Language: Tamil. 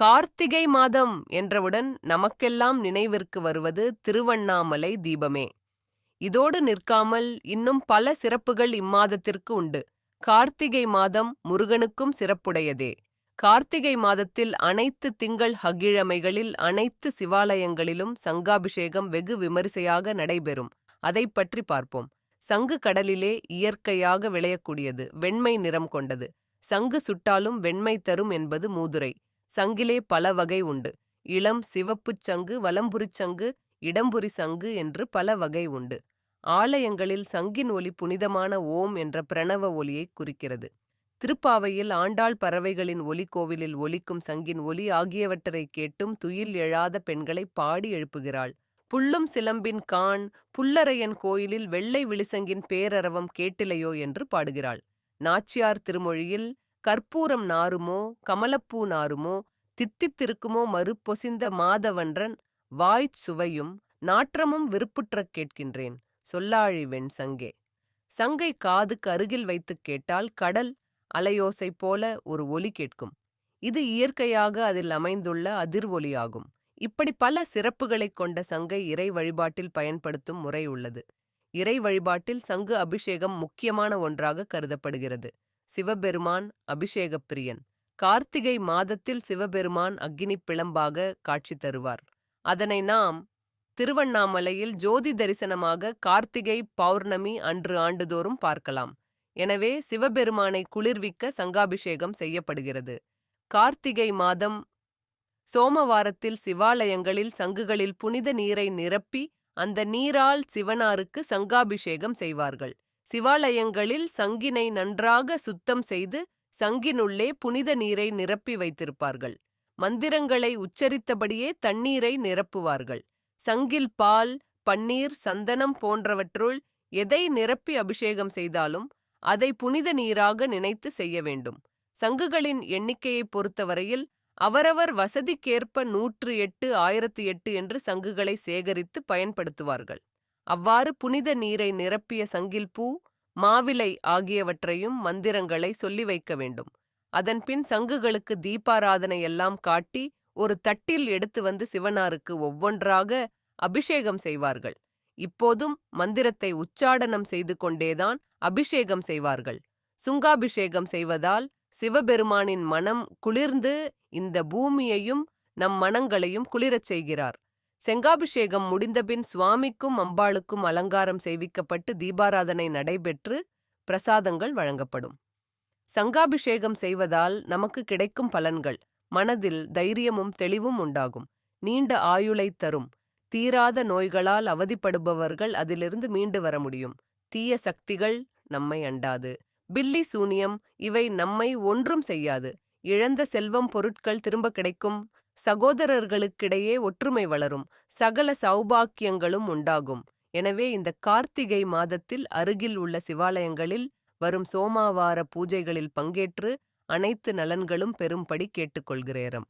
கார்த்திகை மாதம் என்றவுடன் நமக்கெல்லாம் நினைவிற்கு வருவது திருவண்ணாமலை தீபமே. இதோடு நிற்காமல் இன்னும் பல சிறப்புகள் இம்மாதத்திற்கு உண்டு. கார்த்திகை மாதம் முருகனுக்கும் சிறப்புடையதே. கார்த்திகை மாதத்தில் அனைத்து திங்கள் ஹகிழமைகளில் அனைத்து சிவாலயங்களிலும் சங்காபிஷேகம் வெகு விமரிசையாக நடைபெறும். அதை பற்றி பார்ப்போம். சங்கு கடலிலே இயற்கையாக விளையக்கூடியது வெண்மை நிறம் கொண்டது. சங்கு சுட்டாலும் வெண்மை தரும் என்பது மூதுரை. சங்கிலே பல வகை உண்டு. இளம் சிவப்புச் சங்கு வலம்புரிச் சங்கு இடம்புரி சங்கு என்று பல வகை உண்டு. ஆலயங்களில் சங்கின் ஒலி புனிதமான ஓம் என்ற பிரணவ ஒலியை குறிக்கிறது. திருப்பாவையில் ஆண்டாள் பறவைகளின் ஒலி கோவிலில் ஒலிக்கும் சங்கின் ஒலி ஆகியவற்றை கேட்டும் துயில் எழாத பெண்களை பாடி எழுப்புகிறாள். புள்ளும் சிலம்பின் கான் புல்லரையன் கோயிலில் வெள்ளை விழிசங்கின் பேரரவம் கேட்டிலையோ என்று பாடுகிறாள். நாச்சியார் திருமொழியில் கற்பூரம் நாருமோ கமலப்பூ நாருமோ தித்தித்திருக்குமோ மறுப்பொசிந்த மாதவன்றன் வாய்ச் சுவையும் நாற்றமும் விருப்புற்றக் கேட்கின்றேன். சொல்லாழி வெண் சங்கே சங்கை காதுக்கு அருகில் வைத்துக் கேட்டால் கடல் அலையோசை போல ஒரு ஒலி கேட்கும். இது இயற்கையாக அதில் அமைந்துள்ள அதிர் ஒலியாகும் இப்படி பல சிறப்புகளைக் கொண்ட சங்கை இறை வழிபாட்டில் பயன்படுத்தும் முறை உள்ளது. இறை வழிபாட்டில் சங்கு அபிஷேகம் முக்கியமான ஒன்றாக கருதப்படுகிறது. சிவபெருமான் அபிஷேகப் பிரியன் கார்த்திகை மாதத்தில் சிவபெருமான் அக்னிப் பிளம்பாக காட்சி தருவார். அதனை நாம் திருவண்ணாமலையில் ஜோதி தரிசனமாக கார்த்திகை பௌர்ணமி அன்று ஆண்டுதோறும் பார்க்கலாம். எனவே சிவபெருமானை குளிர்விக்க சங்காபிஷேகம் செய்யப்படுகிறது. கார்த்திகை மாதம் சோமவாரத்தில் சிவாலயங்களில் சங்குகளில் புனித நீரை நிரப்பி அந்த நீரால் சிவனாருக்கு சங்காபிஷேகம் செய்வார்கள். சிவாலயங்களில் சங்கினை நன்றாக சுத்தம் செய்து சங்கினுள்ளே புனித நீரை நிரப்பி வைத்திருப்பார்கள். மந்திரங்களை உச்சரித்தபடியே தண்ணீரை நிரப்புவார்கள். சங்கில் பால் பன்னீர் சந்தனம் போன்றவற்றுள் எதை நிரப்பி அபிஷேகம் செய்தாலும் அதை புனித நீராக நினைத்து செய்ய வேண்டும். சங்குகளின் எண்ணிக்கையை பொறுத்தவரையில் அவரவர் வசதிக்கேற்ப நூற்று எட்டு ஆயிரத்து எட்டு என்று சங்குகளை சேகரித்து பயன்படுத்துவார்கள். அவ்வாறு புனித நீரை நிரப்பிய சங்கில் பூ மாவிலை ஆகியவற்றையும் மந்திரங்களை சொல்லி வைக்க வேண்டும். அதன்பின் சங்குகளுக்கு தீபாராதனை எல்லாம் காட்டி ஒரு தட்டில் எடுத்து வந்து சிவனாருக்கு ஒவ்வொன்றாக அபிஷேகம் செய்வார்கள். இப்போதும் மந்திரத்தை உச்சாடனம் செய்து கொண்டேதான் அபிஷேகம் செய்வார்கள். சுங்காபிஷேகம் செய்வதால் சிவபெருமானின் மனம் குளிர்ந்து இந்த பூமியையும் நம் மனங்களையும் குளிரச் செய்கிறார். செங்காபிஷேகம் முடிந்தபின் சுவாமிக்கும் அம்பாளுக்கும் அலங்காரம் செய்விக்கப்பட்டு தீபாராதனை நடைபெற்று பிரசாதங்கள் வழங்கப்படும். சங்காபிஷேகம் செய்வதால் நமக்கு கிடைக்கும் பலன்கள் மனதில் தைரியமும் தெளிவும் உண்டாகும். நீண்ட ஆயுளை தரும். தீராத நோய்களால் அவதிப்படுபவர்கள் அதிலிருந்து மீண்டு வர முடியும். தீய சக்திகள் நம்மை அண்டாது. பில்லி சூனியம் இவை நம்மை ஒன்றும் செய்யாது. இழந்த செல்வம் பொருட்கள் திரும்ப கிடைக்கும். சகோதரர்களுக்கிடையே ஒற்றுமை வளரும். சகல சௌபாக்கியங்களும் உண்டாகும். எனவே இந்த கார்த்திகை மாதத்தில் அருகில் உள்ள சிவாலயங்களில் வரும் சோமாவார பூஜைகளில் பங்கேற்று அனைத்து நலன்களும் பெறும்படி கேட்டுக்கொள்கிறேரம்.